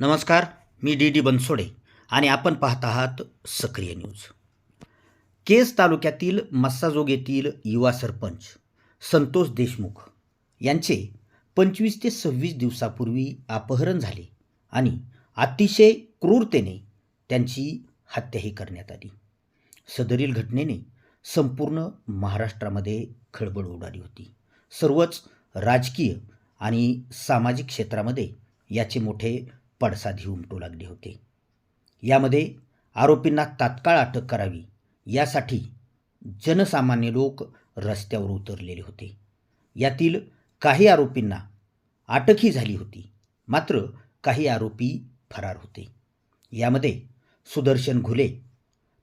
नमस्कार मी D D Bansode आणि आपण पाहत आहात सक्रिय न्यूज. केज तालुक्यातील मस्साजोग येथील युवा सरपंच संतोष देशमुख यांचे पंचवीस ते सव्वीस दिवसापूर्वी अपहरण झाले आणि अतिशय क्रूरतेने त्यांची हत्याही करण्यात आली. सदरील घटनेने संपूर्ण महाराष्ट्रामध्ये खळबळ उडाली होती. सर्वच राजकीय आणि सामाजिक क्षेत्रामध्ये याचे मोठे पडसादही उमटू लागले होते. यामध्ये आरोपींना तात्काळ अटक करावी यासाठी जनसामान्य लोक रस्त्यावर उतरलेले होते. यातील काही आरोपींना अटकही झाली होती मात्र काही आरोपी फरार होते. यामध्ये सुदर्शन घुले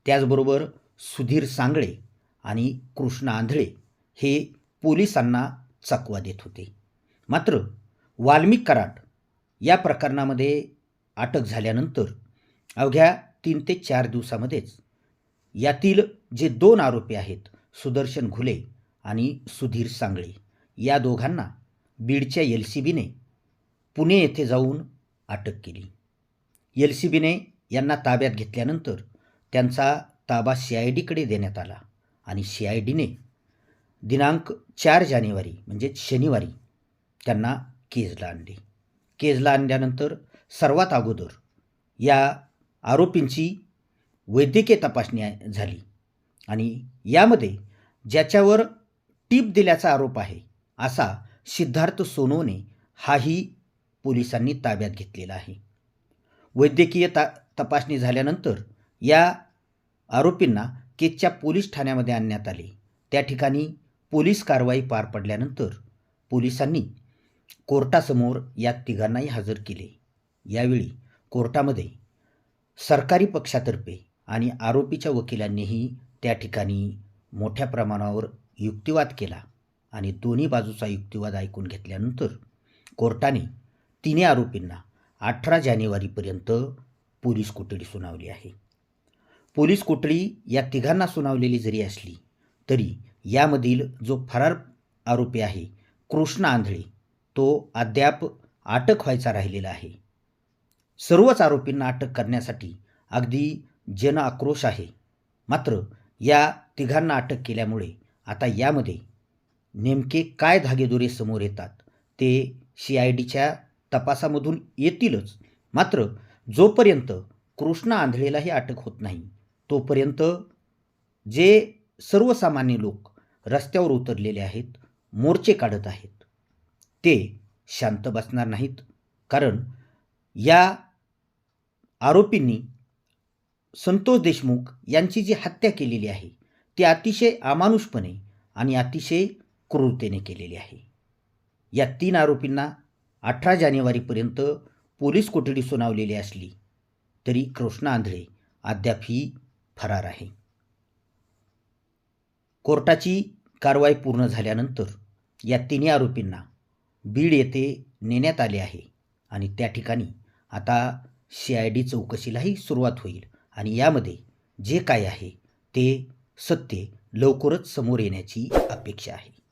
त्याचबरोबर सुधीर सांगळे आणि कृष्ण आंधळे हे पोलिसांना चकवा देत होते. मात्र वाल्मिक कराड या प्रकरणामध्ये अटक झाल्यानंतर अवघ्या तीन ते चार दिवसामध्येच यातील जे दोन आरोपी आहेत सुदर्शन घुले आणि सुधीर सांगळे या दोघांना बीडच्या एल सी बीने पुणे येथे जाऊन अटक केली. एल सी बीने यांना ताब्यात घेतल्यानंतर त्यांचा ताबा सी आय डीकडे देण्यात आला आणि सी आय डीने दिनांक चार जानेवारी म्हणजे शनिवारी त्यांना केजला आणले. केजला आणल्यानंतर सर्वात अगोदर या आरोपींची वैद्यकीय तपासणी झाली. आणि यामध्ये ज्याच्यावर टीप दिल्याचा आरोप आहे असा सिद्धार्थ सोनोने हाही पोलिसांनी ताब्यात घेतलेला आहे. वैद्यकीय ता तपासणी झाल्यानंतर या आरोपींना केजच्या पोलीस ठाण्यामध्ये आणण्यात आले. त्या ठिकाणी पोलीस कारवाई पार पडल्यानंतर पोलिसांनी कोर्टासमोर या तिघांनाही हजर केले. यावेळी कोर्टामध्ये सरकारी पक्षातर्फे आणि आरोपीच्या वकिलांनीही त्या ठिकाणी मोठ्या प्रमाणावर युक्तिवाद केला आणि दोन्ही बाजूचा युक्तिवाद ऐकून घेतल्यानंतर कोर्टाने तिन्ही आरोपींना अठरा जानेवारीपर्यंत पोलीस कोठडी सुनावली आहे. पोलीस कोठडी या तिघांना सुनावलेली जरी असली तरी यामधील जो फरार आरोपी आहे कृष्ण आंधळे तो अद्याप अटक व्हायचा राहिलेला आहे. सर्वच आरोपींना अटक करण्यासाठी अगदी जन आक्रोश आहे. मात्र या तिघांना अटक केल्यामुळे आता यामध्ये नेमके काय धागेदोरे समोर येतात ते सी आय डीच्या तपासामधून येतीलच. मात्र जोपर्यंत कृष्णा आंधळेलाही अटक होत नाही तोपर्यंत जे सर्वसामान्य लोक रस्त्यावर उतरलेले आहेत मोर्चे काढत आहेत. ते शांत बसणार नाहीत. कारण या आरोपींनी संतोष देशमुख यांची जी हत्या केलेली आहे ती अतिशय अमानुषपणे आणि अतिशय क्रूरतेने केलेली आहे. या तीन आरोपींना अठरा जानेवारीपर्यंत पोलीस कोठडी सुनावलेली असली तरी कृष्ण आंधळे अद्यापही फरार आहे. कोर्टाची कारवाई पूर्ण झाल्यानंतर या तिन्ही आरोपींना बीड येथे नेण्यात आले आहे. आणि त्या ठिकाणी आता सी आय डी चौकशीलाही सुरुवात होईल. आणि यामध्ये जे काय आहे ते सत्य लवकरच समोर येण्याची अपेक्षा आहे.